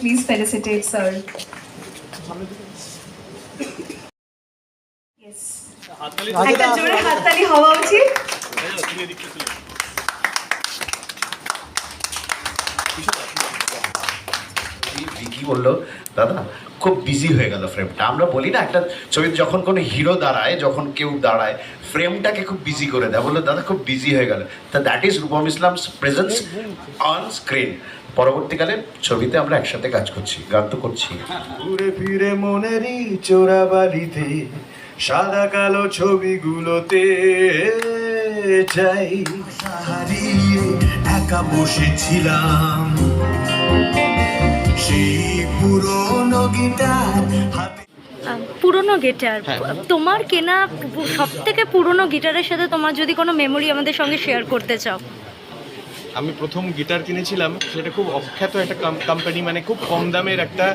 Please felicitate sir. Yes. একটা জোরে হাততালি হওয়া উচিত কি বলল দাদা, খুব বিজি হয়ে গেল ফ্রেমটা আমরা বলি না, একটা ছবি যখন কোনো হিরো দাঁড়ায়, যখন কেউ দাঁড়ায় ফ্রেমটাকে খুব বিজি করে দেয়। বলল, দাদা, খুব বিজি হয়ে গেল। তা that is Rupam Islam's presence on screen পরবর্তীকালে ছবিতে আমরা একসাথে কাজ করছি, গান তো করছি। ঘুরে ফিরে মনেরই চোরাবালিতে সাদা কালো ছবিগুলোতে যাই হারিয়ে একা বসেছিলাম। পুরনো গিটার। গিটার তোমার কেনা সব থেকে পুরনো গিটারের সাথে তোমার যদি কোনো মেমোরি আমাদের সঙ্গে শেয়ার করতে চাও। আমি প্রথম গিটার কিনেছিলাম সেটা খুব অখ্যাত একটা কোম্পানি মানে খুব কম দামের একটা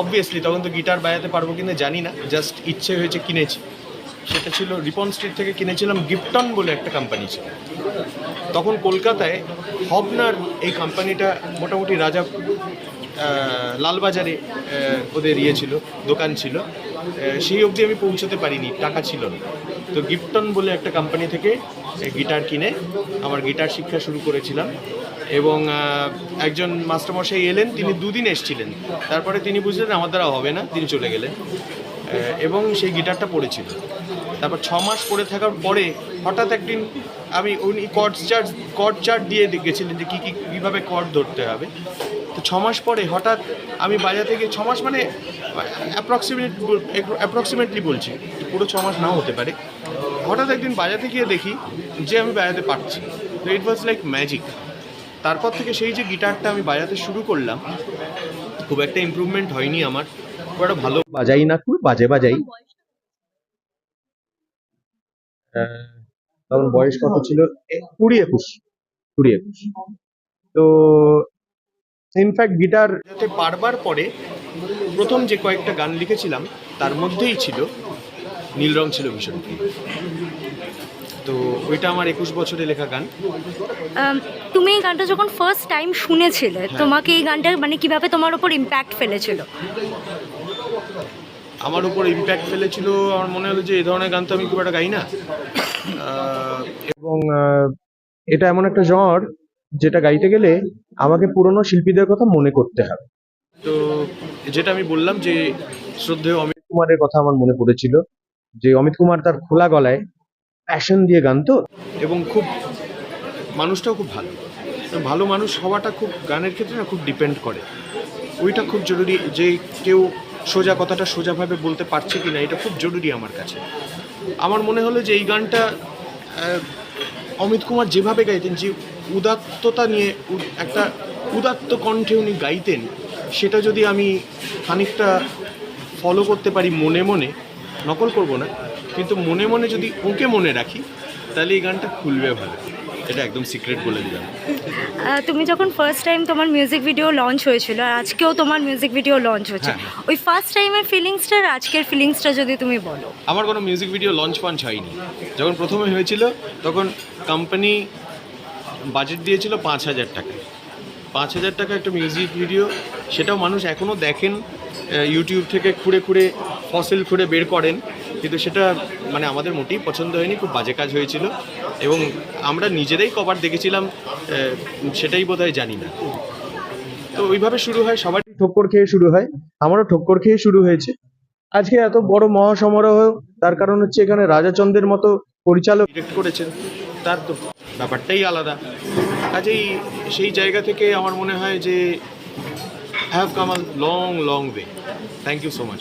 অবভিয়াসলি তখন তো গিটার বাজাতে পারব কিনা জানি না জাস্ট ইচ্ছে হয়েছে কিনেছি। সেটা ছিল রিপন স্ট্রিট থেকে কিনেছিলাম গিফটন বলে একটা কোম্পানি ছিল। তখন কলকাতায় হবনার এই কোম্পানিটা মোটামুটি রাজা লালবাজারে ওদের ইয়ে ছিল, দোকান ছিল। সেই অবধি আমি পৌঁছতে পারিনি, টাকা ছিল না। তো গিফটন বলে একটা কোম্পানি থেকে গিটার কিনে আমার গিটার শিক্ষা শুরু করেছিলাম এবং একজন মাস্টারমশাই এলেন, তিনি দুদিন এসেছিলেন। তারপরে তিনি বুঝলেন, আমার দ্বারা হবে না, তিনি চলে গেলেন। এবং সেই গিটারটা পড়েছিল। তারপর ছ মাস পড়ে থাকার পরে হঠাৎ একদিন আমি উনি কর্ড চার্ট কর্ড চার্ট দিয়ে গেছিলেন যে কী কী, কীভাবে কর্ড ধরতে হবে। তো ছ মাস পরে হঠাৎ আমি বাজাতে গিয়ে ছ মাস মানে অ্যাপ্রক্সিমেট অ্যাপ্রক্সিমেটলি বলছি, পুরো ছ মাস নাও হতে পারে। হঠাৎ একদিন বাজাতে গিয়ে দেখি যে আমি বাজাতে পারছি। তো ইট ওয়াজ লাইক ম্যাজিক তারপর থেকে সেই যে গিটারটা আমি বাজাতে শুরু করলাম, খুব একটা ইমপ্রুভমেন্ট হয়নি আমার। খুব একটা ভালো বাজাই না খুব, বাজে বাজাই। তখন বয়স কত ছিল? কুড়ি একুশ। কুড়ি একুশ। তো ইনফ্যাক্ট গিটার যাতে পারবার পরে প্রথম যে কয়েকটা গান লিখেছিলাম তার মধ্যেই ছিল নীল রং ছিল ভীষণ। তো ওইটা আমার একুশ বছরে লেখা গান। তুমি এই গানটা যখন ফার্স্ট টাইম শুনেছিলে তোমাকে এই গানটা মানে কীভাবে তোমার উপর ইম্প্যাক্ট ফেলেছিল? আমার উপর ইম্প্যাক্ট ফেলেছিল। আমার মনে হলো যে এই ধরনের গান তো আমি খুব একটা গাই না। এবং এটা এমন একটা জ্বর যেটা গাইতে গেলে আমাকে পুরনো শিল্পীদের কথা মনে করতে হবে। তো যেটা আমি বললাম যে শ্রদ্ধেয় অমিত কুমারের কথা আমার মনে পড়েছিল যে অমিত কুমার তার খোলা গলায় প্যাশন দিয়ে গান তো। এবং খুব মানুষটাও খুব ভালো। ভালো মানুষ হওয়াটা খুব গানের ক্ষেত্রে না খুব ডিপেন্ড করে। ওইটা খুব জরুরি যে কেউ সোজা কথাটা সোজাভাবে বলতে পারছে কি না এটা খুব জরুরি আমার কাছে। আমার মনে হলো যে এই গানটা অমিত কুমার যেভাবে গাইতেন, যে উদাত্ততা নিয়ে একটা উদাত্ত কণ্ঠে উনি গাইতেন, সেটা যদি আমি খানিকটা ফলো করতে পারি মনে মনে, নকল করব না, কিন্তু মনে মনে যদি ওকে মনে রাখি, তাহলে এই গানটা খুলবে ভালো। এটা একদম সিক্রেট বলে দিলাম। তুমি যখন ফার্স্ট টাইম তোমার মিউজিক ভিডিও লঞ্চ হয়েছিল আর আজকেও তোমার মিউজিক ভিডিও লঞ্চ হচ্ছে। হ্যাঁ। ওই ফার্স্ট টাইমের ফিলিংসটা আর আজকের ফিলিংসটা যদি তুমি বলো। আমার কোনো মিউজিক ভিডিও লঞ্চ ফাঞ্চ হয়নি। যখন প্রথমে হয়েছিল তখন কোম্পানি বাজেট দিয়েছিল পাঁচ হাজার টাকা। পাঁচ হাজার টাকা একটা মিউজিক ভিডিও সেটাও মানুষ এখনও দেখেন ইউটিউব থেকে খুঁড়ে খুঁড়ে ফসিল খুঁড়ে বের করেন। কিন্তু সেটা মানে আমাদের মোটেই পছন্দ হয়নি খুব বাজে কাজ হয়েছিল। এবং আমরা নিজেরাই কভার দেখেছিলাম সেটাই বোধহয় জানি না। তো ওইভাবে শুরু হয় সবার ঠক্কর খেয়ে শুরু হয় আমারও ঠক্কর খেয়ে শুরু হয়েছে। আজকে এত বড় মহাসমারোহ তার কারণ হচ্ছে এখানে রাজাচন্দ্রের মতো পরিচালক ডিরেক্ট করেছেন তার তো ব্যাপারটাই আলাদা। কাজেই সেই জায়গা থেকে আমার মনে হয় যে have come a long long way thank you so much